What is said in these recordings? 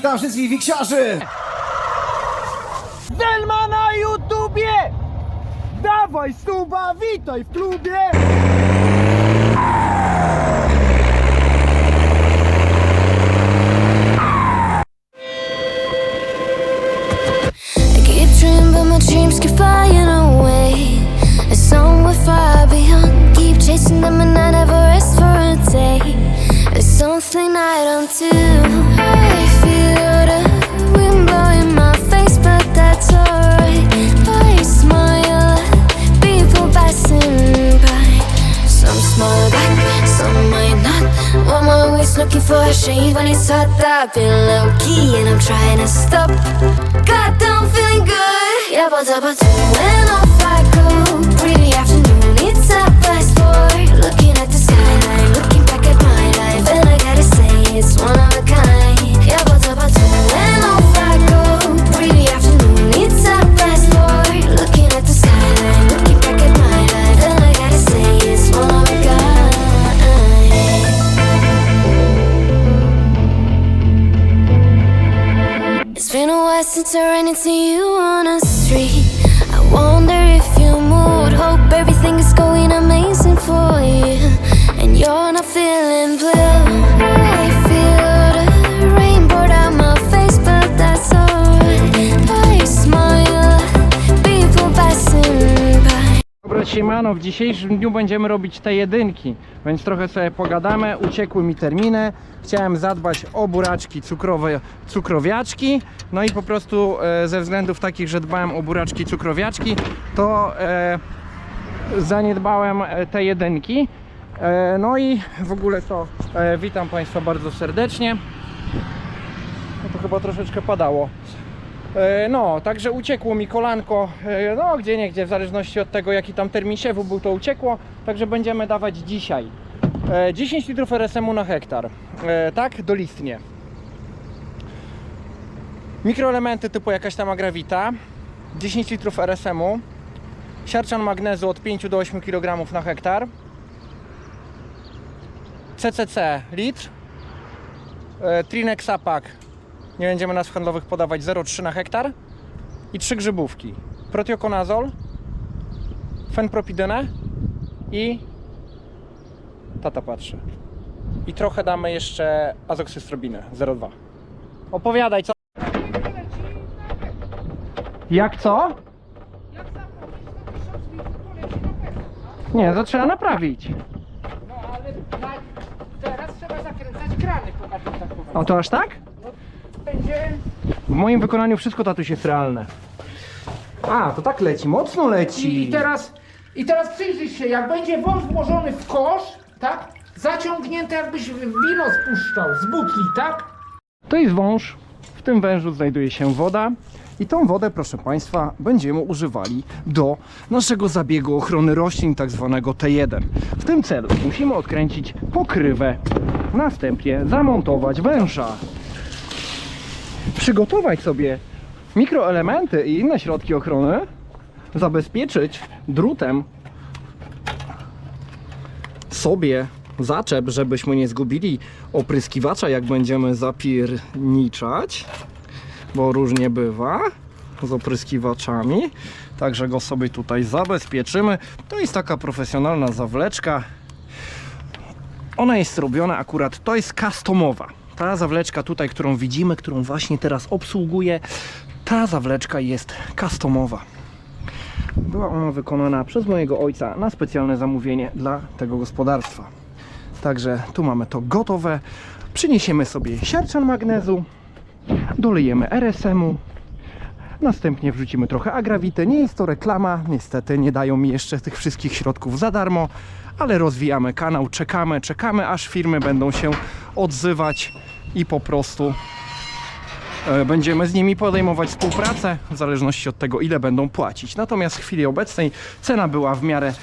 witam wszystkich wiksiarzy! Delma na YouTubie! Dawaj suba, witaj w klubie! I keep dreaming, but my dreams keep flying away. It's somewhere far beyond. Keep chasing them, and I never rest for a day. It's something I don't do. I looking for a shade when it's hot. I've been low key and I'm trying to stop. Goddamn, feeling good. Yeah, but but when off I go. Pretty afternoon, it's a blast boy. Looking at the skyline, looking back at my life, and I gotta say it's one of serenity you Siemano, w dzisiejszym dniu będziemy robić te jedynki, więc trochę sobie pogadamy. Uciekły mi terminy. Chciałem zadbać o buraczki cukrowe, cukrowiaczki. No i po prostu e, ze względów takich, że dbałem o buraczki cukrowiaczki, to e, zaniedbałem e, te jedynki. No i w ogóle to witam Państwa bardzo serdecznie. No to chyba troszeczkę padało. E, No, także uciekło mi kolanko, e, no gdzie nie gdzie, w zależności od tego jaki tam termin siewu był, to uciekło. Także będziemy dawać dzisiaj e, 10 litrów RSM-u na hektar, e, tak, dolistnie. Mikroelementy typu jakaś tam agrawita, 10 litrów RSM-u, siarczan magnezu od 5 do 8 kg na hektar, CCC litr, e, Trinex Apak nie będziemy nazw handlowych podawać 0,3 na hektar i trzy grzybówki protiokonazol fenpropidynę i tata patrzy i trochę damy jeszcze azoksystrobinę 0,2 opowiadaj co jak co? nie, to trzeba naprawić No ale na, teraz trzeba zakręcać krany, pokażę tak powiem. o to aż tak? W moim wykonaniu wszystko tatuś jest realne a, to tak leci, mocno leci i, i teraz i teraz przyjrzyj się, jak będzie wąż włożony w kosz, tak? Zaciągnięty jakbyś wino spuszczał z butli, tak? To jest wąż. W tym wężu znajduje się woda. I tą wodę, proszę Państwa, będziemy używali do naszego zabiegu ochrony roślin, tak zwanego T1. W tym celu musimy odkręcić pokrywę, następnie zamontować węża, przygotować sobie mikroelementy i inne środki ochrony, zabezpieczyć drutem sobie zaczep, żebyśmy nie zgubili opryskiwacza, jak będziemy zapierniczać, bo różnie bywa z opryskiwaczami. Także go sobie tutaj zabezpieczymy. To jest taka profesjonalna zawleczka. Ona jest robiona akurat, to jest customowa. Ta zawleczka tutaj, którą widzimy, którą właśnie teraz obsługuję, ta zawleczka jest customowa. Była ona wykonana przez mojego ojca na specjalne zamówienie dla tego gospodarstwa. Także tu mamy to gotowe. Przyniesiemy sobie siarczan magnezu, dolejemy RSM-u, następnie wrzucimy trochę agrawity. Nie jest to reklama, niestety nie dają mi jeszcze tych wszystkich środków za darmo, ale rozwijamy kanał, czekamy, czekamy aż firmy będą się odzywać i po prostu e, będziemy z nimi podejmować współpracę w zależności od tego ile będą płacić. Natomiast w chwili obecnej cena była w miarę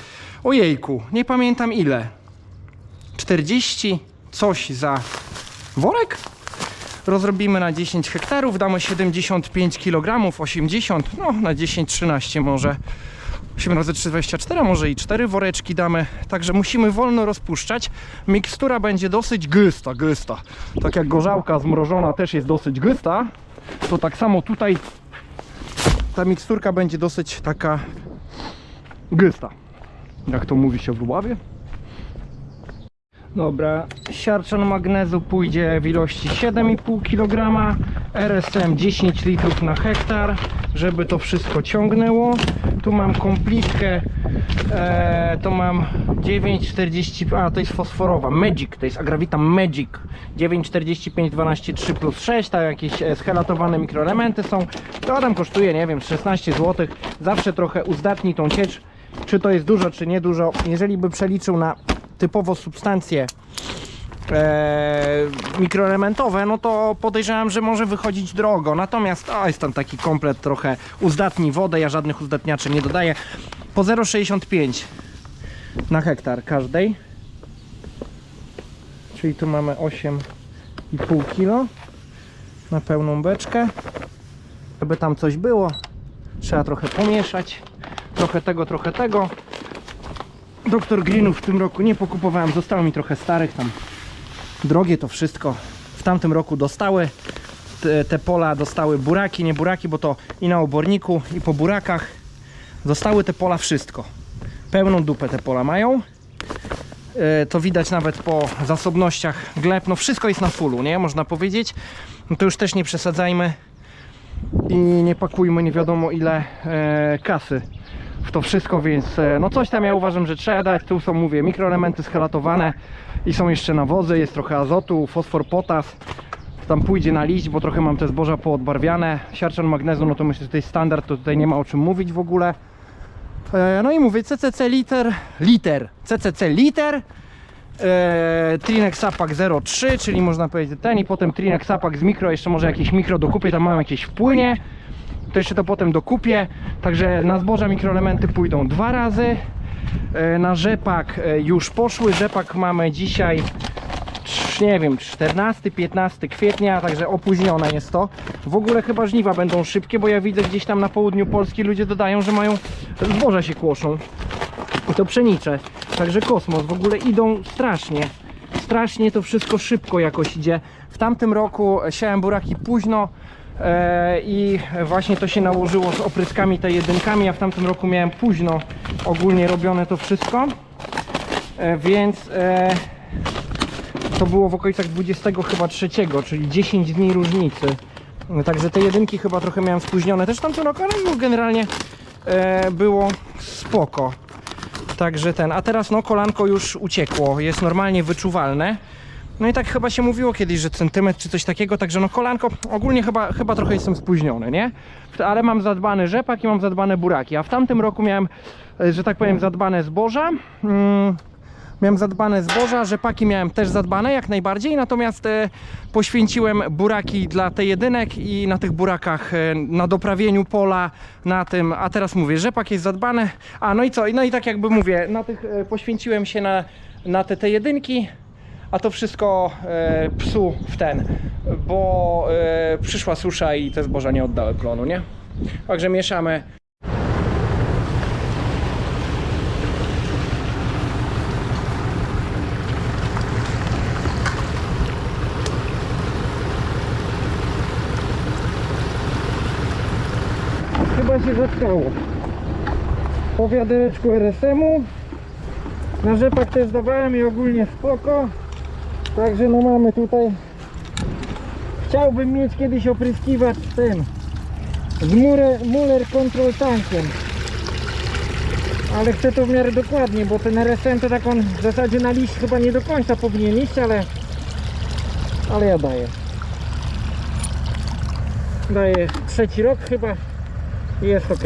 ojejku, nie pamiętam ile. 40 coś za worek. Rozrobimy na 10 hektarów, damy 75 kg, 80, no na 10-13 może 8 razy 3, 24, a może i 4 woreczki damy. Także musimy wolno rozpuszczać. Mikstura będzie dosyć gęsta, gęsta. Tak jak gorzałka zmrożona też jest dosyć gęsta, to tak samo tutaj ta miksturka będzie dosyć taka gęsta. Jak to mówi się w Lubawie. Dobra, siarczan magnezu pójdzie w ilości 7,5 kg, RSM 10 litrów na hektar, żeby to wszystko ciągnęło. Tu mam komplitkę, e, to mam 9,40, a to jest fosforowa, Magic, to jest Agravita Magic 9,45, 12, 3 plus 6, tak jakieś e, schelatowane mikroelementy są. To tam kosztuje, nie wiem, 16 zł, zawsze trochę uzdatni tą ciecz, czy to jest dużo, czy nie dużo. Jeżeli by przeliczył na typowo substancje e, mikroelementowe, no to podejrzewam, że może wychodzić drogo. Natomiast o, jest tam taki komplet trochę uzdatni wodę, ja żadnych uzdatniaczy nie dodaję. Po 0,65 na hektar każdej. Czyli tu mamy 8,5 kg na pełną beczkę. Żeby tam coś było, trzeba trochę pomieszać. Trochę tego, trochę tego. Doktor Greenów w tym roku nie pokupowałem, zostało mi trochę starych tam. Drogie to wszystko. W tamtym roku dostały te, te pola, dostały buraki, nie buraki, bo to i na oborniku, i po burakach. Dostały te pola wszystko. Pełną dupę te pola mają. E, To widać nawet po zasobnościach gleb. No wszystko jest na fullu, nie? Można powiedzieć. No to już też nie przesadzajmy i nie pakujmy nie wiadomo ile e, kasy w to wszystko, więc e, no coś tam ja uważam, że trzeba dać. Tu są, mówię, mikroelementy schelatowane i są jeszcze nawozy, jest trochę azotu, fosfor, potas. Tam pójdzie na liść, bo trochę mam te zboża poodbarwiane. Siarczan magnezu, no to myślę, że jest standard, to tutaj nie ma o czym mówić w ogóle. E, no i mówię, CCC liter, liter, CCC liter, e, Trinex Sapak 03, czyli można powiedzieć ten i potem Trinex Sapak z mikro, jeszcze może jakieś mikro dokupię, tam mam jakieś wpłynie to jeszcze to potem dokupię. Także na zboża mikroelementy pójdą dwa razy. E, Na rzepak e, już poszły. Rzepak mamy dzisiaj, nie wiem, 14-15 kwietnia, także opóźnione jest to. W ogóle chyba żniwa będą szybkie, bo ja widzę gdzieś tam na południu Polski ludzie dodają, że mają zboża się kłoszą. I to pszenicze. Także kosmos. W ogóle idą strasznie. Strasznie to wszystko szybko jakoś idzie. W tamtym roku siałem buraki późno i właśnie to się nałożyło z opryskami te jedynkami. Ja w tamtym roku miałem późno ogólnie robione to wszystko. E, więc e, to było w okolicach 20 chyba trzeciego, czyli 10 dni różnicy. Także te jedynki chyba trochę miałem spóźnione też w tamtym roku, ale no generalnie e, było spoko. Także ten, a teraz no kolanko już uciekło, jest normalnie wyczuwalne. No i tak chyba się mówiło kiedyś, że centymetr czy coś takiego, także no kolanko, ogólnie chyba, chyba trochę jestem spóźniony, nie? Ale mam zadbany rzepak i mam zadbane buraki, a w tamtym roku miałem, e, że tak powiem, zadbane zboża. Mm, Miałem zadbane zboża, rzepaki miałem też zadbane jak najbardziej, natomiast e, poświęciłem buraki dla tej jedynek i na tych burakach e, na doprawieniu pola, na tym, a teraz mówię, rzepak jest zadbany, a no i co, no i tak jakby mówię, na tych e, poświęciłem się na, na te, te jedynki, a to wszystko e, psu w ten, bo e, przyszła susza i te zboża nie oddały plonu, nie? Także mieszamy Chyba się zatkało. Po wiadereczku RSM-u. Na rzepak też dawałem i ogólnie spoko. Także no mamy tutaj. Chciałbym mieć kiedyś opryskiwacz z tym. Z Muller, Muller Control Tankiem. Ale chcę to w miarę dokładnie, bo ten RSM to tak on w zasadzie na liść chyba nie do końca powinien iść, ale ale ja daję. Daję trzeci rok chyba i jest ok.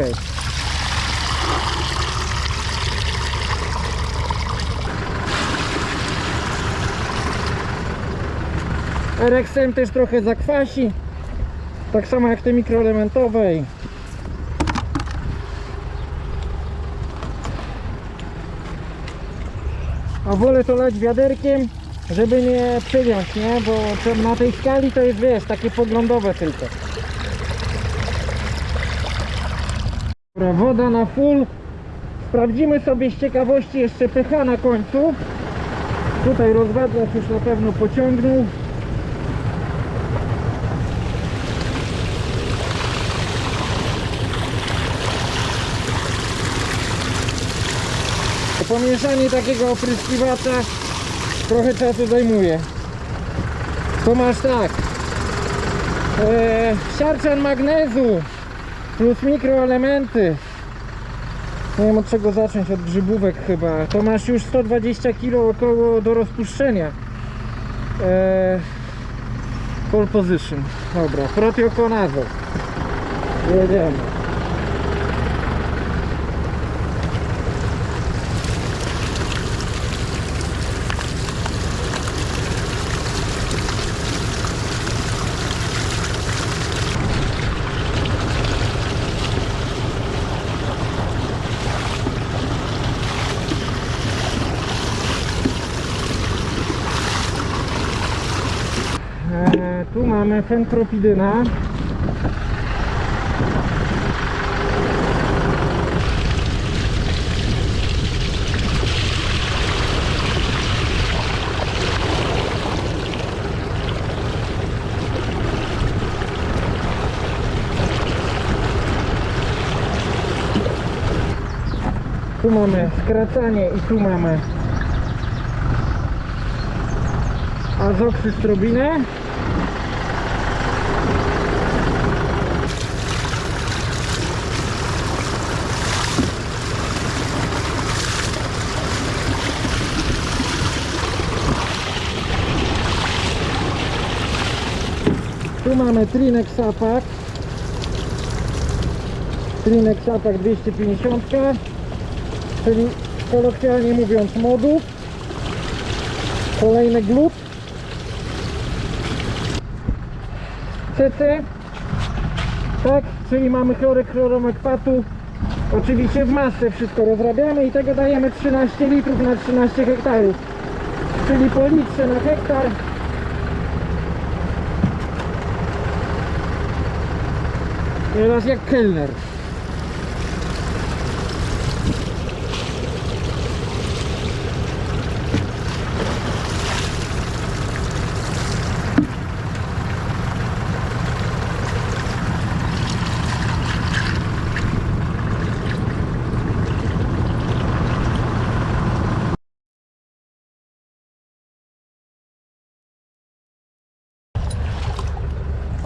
RXM też trochę zakwasi. Tak samo jak te mikroelementowe. A wolę to lać wiaderkiem, żeby nie przyjąć, nie? Bo na tej skali to jest, wiesz, takie poglądowe tylko. Dobra, woda na full. Sprawdzimy sobie z ciekawości jeszcze pH na końcu. Tutaj rozwadniacz już na pewno pociągnął. Pomieszanie takiego opryskiwacza trochę czasu zajmuje. To masz tak. E, siarczan magnezu plus mikroelementy. Nie wiem od czego zacząć, od grzybówek chyba. To masz już 120 kg około do rozpuszczenia. E, pole position. Dobra, protiokonazol. Jedziemy. E, tu mamy fentropidyna. Tu mamy skracanie i tu mamy azoksystrobinę. Tu mamy Trinex Apak. Trinex Apak 250, czyli kolokwialnie mówiąc modów. Kolejny glut. CC. Tak, czyli mamy chlorek chloromekwatu. Oczywiście w masce wszystko rozrabiamy i tego dajemy 13 litrów na 13 hektarów. Czyli po litrze na hektar Teraz jak kelner.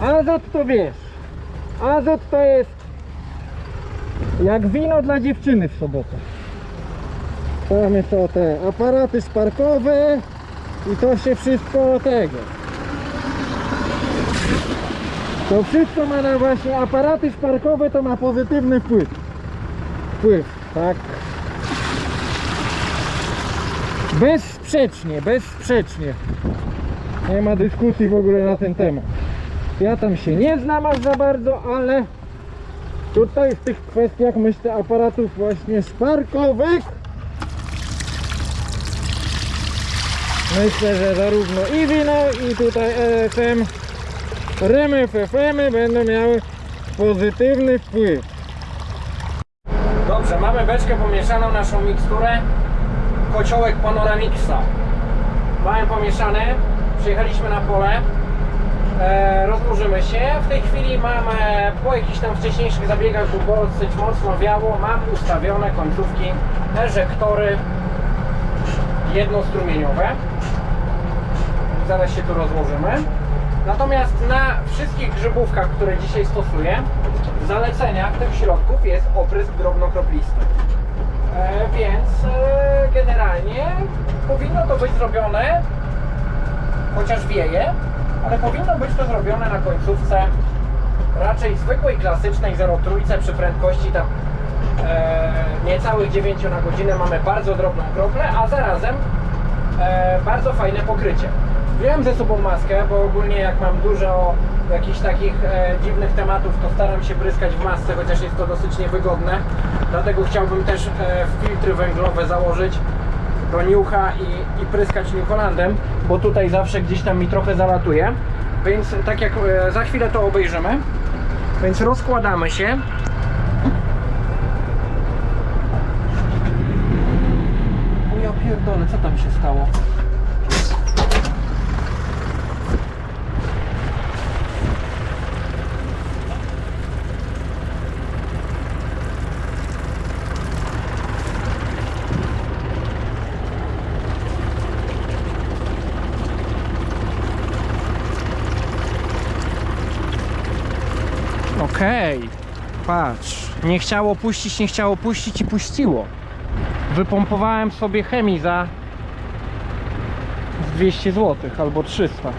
Azot to wiesz. Azot to jest jak wino dla dziewczyny w sobotę. Mamy to te aparaty sparkowe i to się wszystko tego. To wszystko ma na właśnie aparaty sparkowe to ma pozytywny wpływ. Wpływ, tak. Bezsprzecznie, bezsprzecznie. Nie ma dyskusji w ogóle na ten temat. Ja tam się nie znam aż za bardzo, ale tutaj w tych kwestiach myślę aparatów właśnie sparkowych myślę, że zarówno i wino i tutaj ESM Remy FFM będą miały pozytywny wpływ. Dobrze, mamy beczkę pomieszaną, naszą miksturę. Kociołek Panoramixa. Mamy pomieszane, przyjechaliśmy na pole. Rozłożymy się. W tej chwili mam po jakichś tam wcześniejszych zabiegach, bo dosyć mocno wiało, mam ustawione końcówki eżektory jednostrumieniowe. Zaraz się tu rozłożymy. Natomiast na wszystkich grzybówkach, które dzisiaj stosuję, w zaleceniach tych środków jest oprysk drobnokroplisty. E, więc e, generalnie powinno to być zrobione, chociaż wieje, ale powinno być to zrobione na końcówce raczej zwykłej, klasycznej 0,3 przy prędkości tam e, niecałych 9 na godzinę mamy bardzo drobną kroplę, a zarazem e, bardzo fajne pokrycie. Wziąłem ze sobą maskę, bo ogólnie jak mam dużo jakichś takich e, dziwnych tematów, to staram się pryskać w masce, chociaż jest to dosyć niewygodne. Dlatego chciałbym też e, filtry węglowe założyć do niucha i, i pryskać niucholandem, bo tutaj zawsze gdzieś tam mi trochę zalatuje. Więc tak jak e, za chwilę to obejrzymy. Więc rozkładamy się. O ja pierdolę, co tam się stało? Okej, patrz. Nie chciało puścić, nie chciało puścić i puściło. Wypompowałem sobie chemii za z 200 zł albo 300.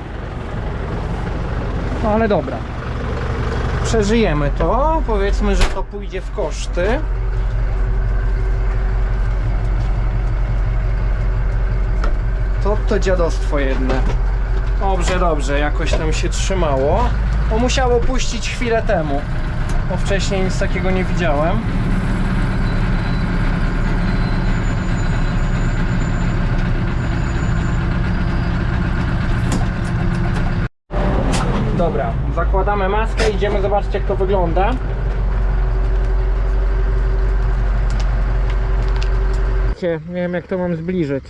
No ale dobra. Przeżyjemy to. Powiedzmy, że to pójdzie w koszty. To to dziadostwo jedne. Dobrze, dobrze, jakoś tam się trzymało. Bo musiało puścić chwilę temu. Bo wcześniej nic takiego nie widziałem. Dobra, zakładamy maskę, idziemy zobaczyć jak to wygląda. Nie wiem jak to mam zbliżyć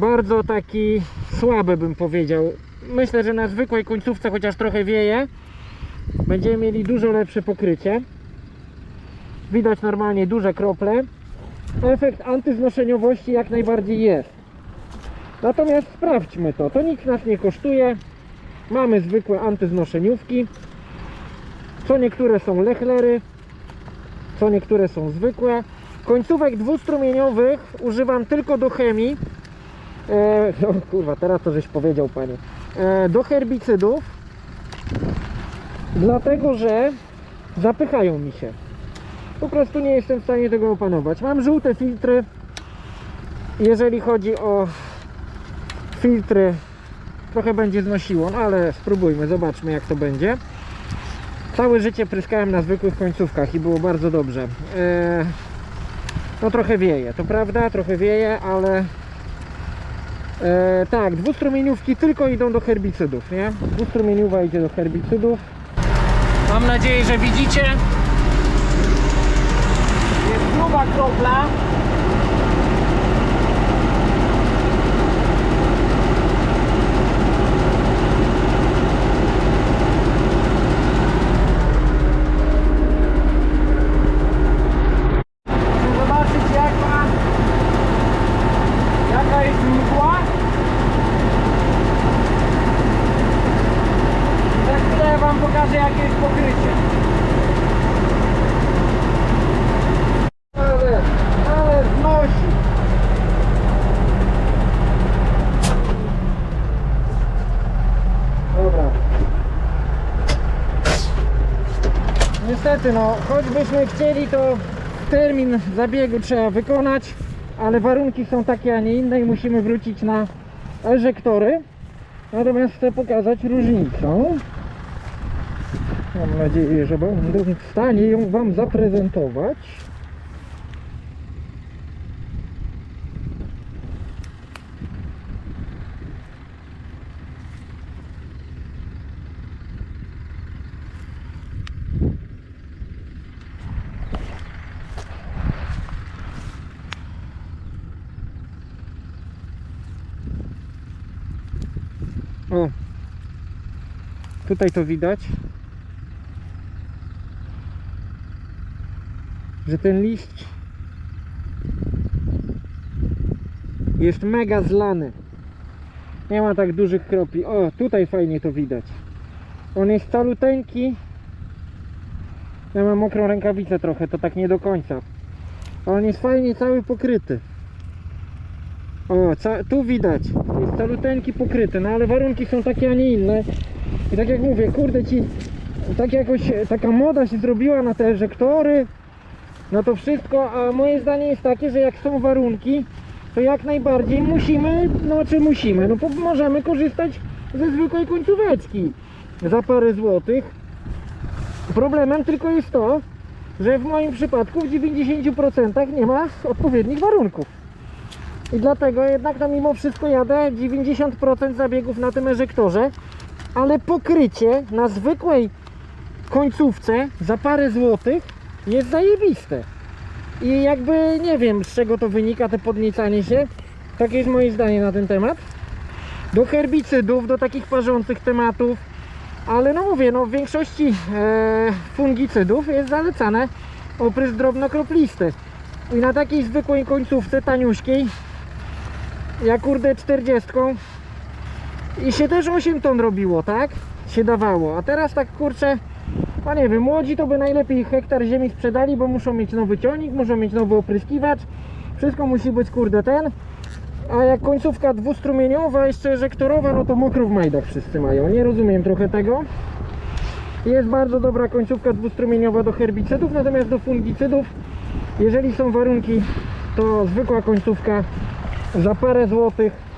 bardzo taki słaby bym powiedział. Myślę, że na zwykłej końcówce chociaż trochę wieje będziemy mieli dużo lepsze pokrycie. Widać normalnie duże krople. Efekt antyznoszeniowości jak najbardziej jest. Natomiast sprawdźmy to. To nic nas nie kosztuje. Mamy zwykłe antyznoszeniówki. Co niektóre są lechlery, co niektóre są zwykłe. Końcówek dwustrumieniowych używam tylko do chemii. E, no kurwa, teraz to żeś powiedział panie. E, do herbicydów. Dlatego, że zapychają mi się. Po prostu nie jestem w stanie tego opanować. Mam żółte filtry. Jeżeli chodzi o filtry, trochę będzie znosiło, no ale spróbujmy, zobaczmy jak to będzie. Całe życie pryskałem na zwykłych końcówkach i było bardzo dobrze. E, no trochę wieje, to prawda, trochę wieje, ale E, tak, dwustrumieniówki tylko idą do herbicydów, nie? Dwustrumieniowa idzie do herbicydów. Mam nadzieję, że widzicie. Jest gruba kropla. Chcę zobaczyć jaka, jaka jest mgła. Za chwilę wam pokażę jakie jest pokrycie. Ale, ale znosi. Dobra. Niestety no, choćbyśmy chcieli to termin zabiegu trzeba wykonać, ale warunki są takie, a nie inne i musimy wrócić na eżektory. Natomiast chcę pokazać różnicę. Mam nadzieję, że będę w stanie ją Wam zaprezentować. O, tutaj to widać, że ten liść jest mega zlany. Nie ma tak dużych kropli. O, tutaj fajnie to widać. On jest caluteńki. Ja mam mokrą rękawicę trochę, to tak nie do końca. On jest fajnie cały pokryty. O, tu widać, jest caluteńki pokryty, no ale warunki są takie, a nie inne. I tak jak mówię, kurde ci, tak jakoś taka moda się zrobiła na te eżektory, na to wszystko, a moje zdanie jest takie, że jak są warunki, to jak najbardziej musimy, no czy musimy, no możemy korzystać ze zwykłej końcóweczki za parę złotych. Problemem tylko jest to, że w moim przypadku w 90% nie ma odpowiednich warunków. I dlatego jednak no mimo wszystko jadę 90% zabiegów na tym eżektorze, ale pokrycie na zwykłej końcówce za parę złotych jest zajebiste. I jakby nie wiem z czego to wynika, te podniecanie się. Takie jest moje zdanie na ten temat. Do herbicydów, do takich parzących tematów. Ale no mówię, no w większości e, fungicydów jest zalecane oprysk drobnokroplisty. I na takiej zwykłej końcówce, taniuśkiej, jak kurde 40 i się też 8 ton robiło, tak? Się dawało. A teraz tak kurczę, a nie wiem, młodzi to by najlepiej hektar ziemi sprzedali, bo muszą mieć nowy ciągnik, muszą mieć nowy opryskiwacz. Wszystko musi być kurde ten. A jak końcówka dwustrumieniowa, jeszcze żektorowa, no to mokro w majdach wszyscy mają. Nie rozumiem trochę tego. Jest bardzo dobra końcówka dwustrumieniowa do herbicydów, natomiast do fungicydów, jeżeli są warunki, to zwykła końcówka za parę złotych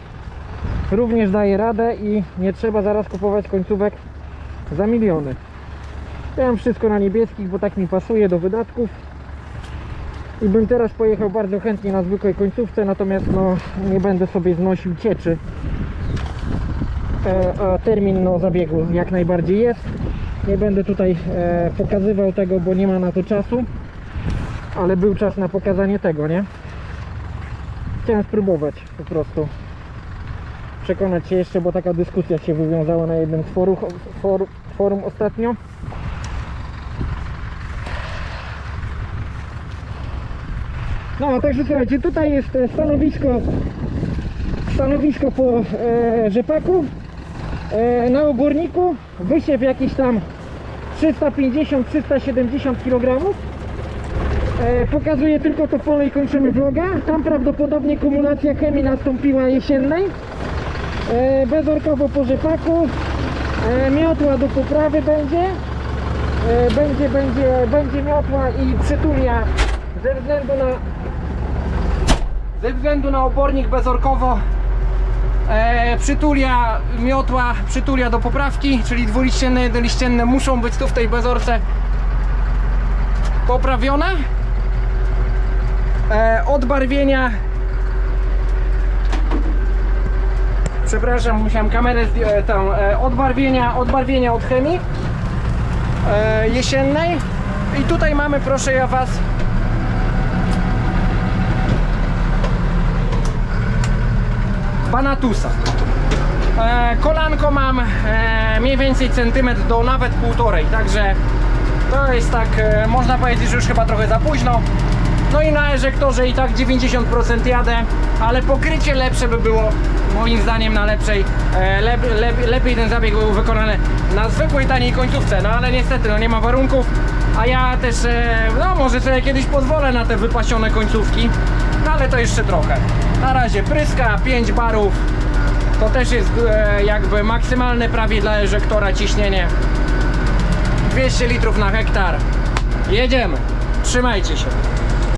również daje radę i nie trzeba zaraz kupować końcówek za miliony. Ja mam wszystko na niebieskich, bo tak mi pasuje do wydatków. I bym teraz pojechał bardzo chętnie na zwykłej końcówce, natomiast no, nie będę sobie znosił cieczy. E, a termin no, zabiegu jak najbardziej jest. Nie będę tutaj e, pokazywał tego, bo nie ma na to czasu. Ale był czas na pokazanie tego, nie? Chciałem spróbować po prostu przekonać się jeszcze, bo taka dyskusja się wywiązała na jednym z forum, forum, forum ostatnio. No, także słuchajcie, tutaj jest e, stanowisko stanowisko po e, rzepaku. E, na oborniku wysiew jakiś tam 350-370 kg e, pokazuję tylko to pole i kończymy vloga. Tam prawdopodobnie kumulacja chemii nastąpiła jesiennej bezorkowo po rzepaku. E, miotła do poprawy będzie. E, będzie, będzie, będzie miotła i przytulia ze względu na Ze względu na obornik bezorkowo e, przytulia miotła, przytulia do poprawki, czyli dwuliścienne, jednoliścienne muszą być tu w tej bezorce poprawione. E, odbarwienia przepraszam, musiałem kamerę e, tą, e, odbarwienia, odbarwienia od chemii e, jesiennej i tutaj mamy proszę ja was Banatusa. Kolanko mam mniej więcej centymetr do nawet półtorej, także to jest tak, można powiedzieć, że już chyba trochę za późno. No i na eżektorze i tak 90% jadę, ale pokrycie lepsze by było moim zdaniem na lepszej, e, lep, lep, lepiej ten zabieg był wykonany na zwykłej taniej końcówce, no ale niestety no nie ma warunków, a ja też, e, no może sobie kiedyś pozwolę na te wypasione końcówki, no ale to jeszcze trochę. Na razie pryska, 5 barów, to też jest e, jakby maksymalne prawie dla eżektora ciśnienie. 200 litrów na hektar. Jedziemy. Trzymajcie się.